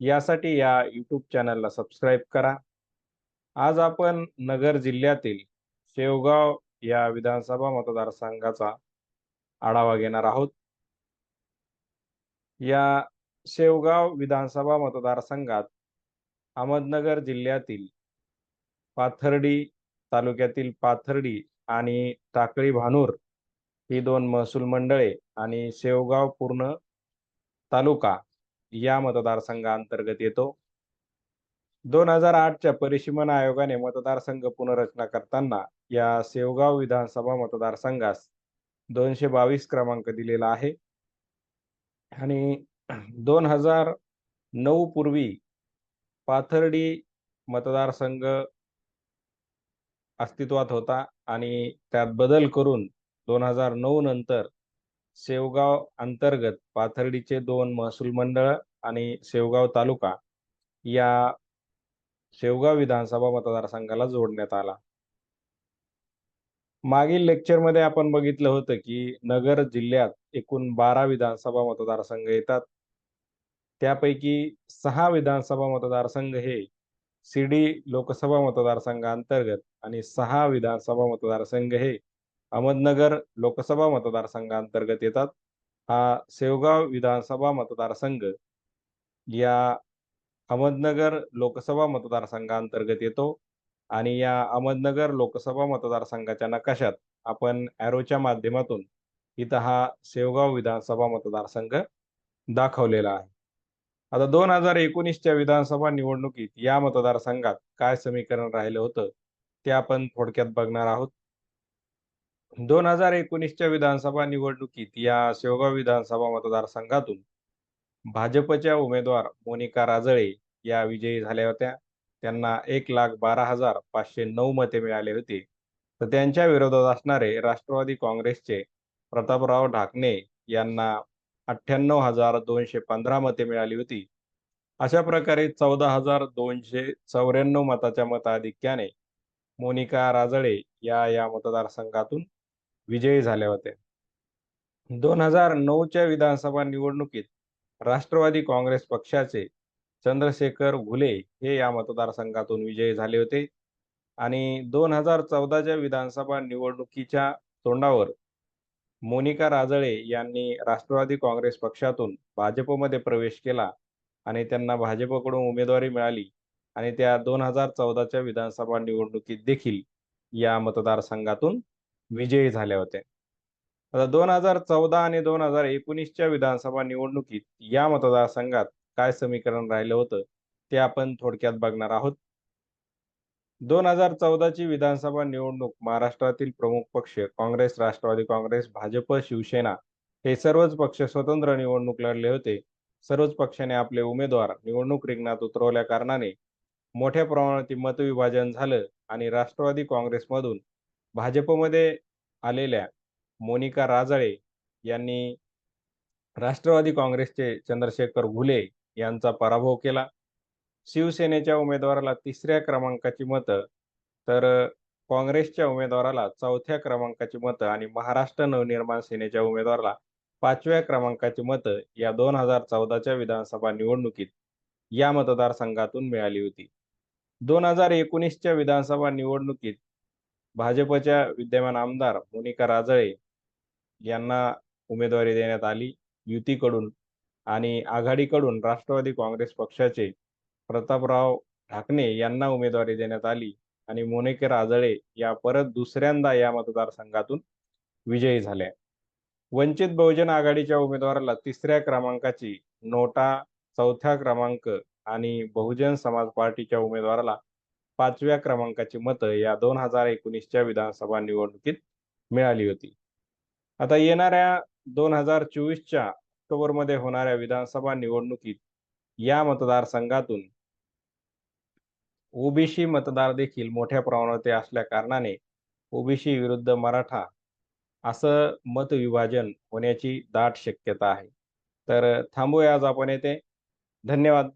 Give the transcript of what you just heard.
यासाठी या यूट्यूब चॅनलला सबस्क्राईब करा. आज आपण नगर जिल्ह्यातील शेवगाव या विधानसभा मतदारसंघाचा आढावा घेणार आहोत. या शेवगाव विधानसभा मतदारसंघात अहमदनगर जिल्ह्यातील पाथर्डी तालुक्यातील पाथर्डी आणि टाकळी भानूर ही दोन महसूल मंडळे आणि शेवगाव पूर्ण तालुका या मतदारसंघाअंतर्गत येतो. दोन हजार आठच्या परिसीमन आयोगाने मतदारसंघ पुनर्रचना करताना या सेवगाव विधानसभा मतदारसंघास दोनशे बावीस क्रमांक दिलेला आहे. आणि दोन हजार नऊ पूर्वी पाथर्डी मतदारसंघ अस्तित्वात होता आणि त्यात बदल करून दोन हजार नऊ नंतर शेवगाव अंतर्गत पाथर्डीचे दोन महसूल मंडळ आणि शेवगाव तालुका या शेवगाव विधानसभा मतदारसंघाला जोडण्यात आला. मागील लेक्चरमध्ये आपण बघितलं होतं की नगर जिल्ह्यात एकूण बारा विधानसभा मतदारसंघ येतात. त्यापैकी सहा विधानसभा मतदारसंघ हे शिर्डी लोकसभा मतदारसंघांतर्गत आणि सहा विधानसभा मतदारसंघ हे अहमदनगर लोकसभा मतदारसंघांतर्गत येतात. हा सेवगाव विधानसभा मतदारसंघ या अहमदनगर लोकसभा मतदारसंघांतर्गत येतो आणि या अहमदनगर लोकसभा मतदारसंघाच्या नकाशात आपण ॲरोच्या माध्यमातून इथं हा सेवगाव विधानसभा मतदारसंघ दाखवलेला आहे. आता दोन हजार एकोणीसच्या विधानसभा निवडणुकीत या मतदारसंघात काय समीकरण राहिलं होतं ते आपण थोडक्यात बघणार आहोत. दोन हजार एकोणीसच्या विधानसभा निवडणुकीत या शेवगाव विधानसभा मतदारसंघातून भाजपच्या उमेदवार मोनिका राजळे या विजयी झाल्या होत्या. त्यांना एक लाख बारा हजार पाचशे नऊ मते मिळाले होते. तर त्यांच्या विरोधात असणारे राष्ट्रवादी काँग्रेसचे प्रतापराव ढाकणे यांना अठ्ठ्याण्णव हजार दोनशे पंधरा मते मिळाली होती. अशा प्रकारे चौदा हजार दोनशे चौऱ्याण्णव मताच्या मताधिक्याने मोनिका राजळे या या मतदारसंघातून विजयी झाल्या होत्या दोन हजार नऊच्या विधानसभा निवडणुकीत राष्ट्रवादी काँग्रेस पक्षाचे चंद्रशेखर घुले हे या मतदारसंघातून विजयी झाले होते. आणि दोन हजार चौदाच्या विधानसभा निवडणुकीच्या तोंडावर मोनिका राजळे यांनी राष्ट्रवादी काँग्रेस पक्षातून भाजपमध्ये प्रवेश केला आणि त्यांना भाजपकडून उमेदवारी मिळाली. आणि त्या दोन हजार चौदाच्या विधानसभा निवडणुकीत देखील या मतदारसंघातून विजयी झाल्या होत्या आता दोन हजार चौदा आणि दोन हजार एकोणीसच्या विधानसभा निवडणुकीत या मतदारसंघात काय समीकरण राहिलं होतं ते आपण थोडक्यात बघणार आहोत. दोन हजार चौदाची विधानसभा निवडणूक महाराष्ट्रातील प्रमुख पक्ष काँग्रेस राष्ट्रवादी काँग्रेस भाजप शिवसेना हे सर्वच पक्ष स्वतंत्र निवडणूक लढले होते. सर्वच पक्षाने आपले उमेदवार निवडणूक रिंगणात उतरवल्या कारणाने मोठ्या प्रमाणात मतविभाजन झालं आणि राष्ट्रवादी काँग्रेसमधून भाजपमध्ये आलेल्या मोनिका राजळे यांनी राष्ट्रवादी काँग्रेसचे चंद्रशेखर घुले यांचा पराभव केला. शिवसेनेच्या उमेदवाराला तिसऱ्या क्रमांकाची मतं तर काँग्रेसच्या उमेदवाराला चौथ्या क्रमांकाची मतं आणि महाराष्ट्र नवनिर्माण सेनेच्या उमेदवाराला पाचव्या क्रमांकाची मतं या दोन हजार चौदाच्या विधानसभा निवडणुकीत या मतदारसंघातून मिळाली होती. दोन हजार एकोणीसच्या विधानसभा निवडणुकीत भाजपच्या विद्यमान आमदार मोनिका राजळे यांना उमेदवारी देण्यात आली. युतीकडून आणि आघाडीकडून राष्ट्रवादी काँग्रेस पक्षाचे प्रतापराव ढाकणे यांना उमेदवारी देण्यात आली आणि मोनिका राजळे या परत दुसऱ्यांदा या मतदारसंघातून विजयी झाल्या. वंचित बहुजन आघाडीच्या उमेदवाराला तिसऱ्या क्रमांकाची नोटा चौथ्या क्रमांक आणि बहुजन समाज पार्टीच्या उमेदवाराला पाचव्या क्रमांकाची मतं या दोन हजार एकोणीसच्या विधानसभा निवडणुकीत मिळाली होती. आता येणाऱ्या दोन हजार चोवीसच्या ऑक्टोबरमध्ये होणाऱ्या विधानसभा निवडणुकीत या मतदारसंघातून ओबीसी मतदार देखील मोठ्या प्रमाणात असल्या कारणाने ओबीसी विरुद्ध मराठा असं मतविभाजन होण्याची दाट शक्यता आहे. तर थांबूया आज आपण येथे. धन्यवाद.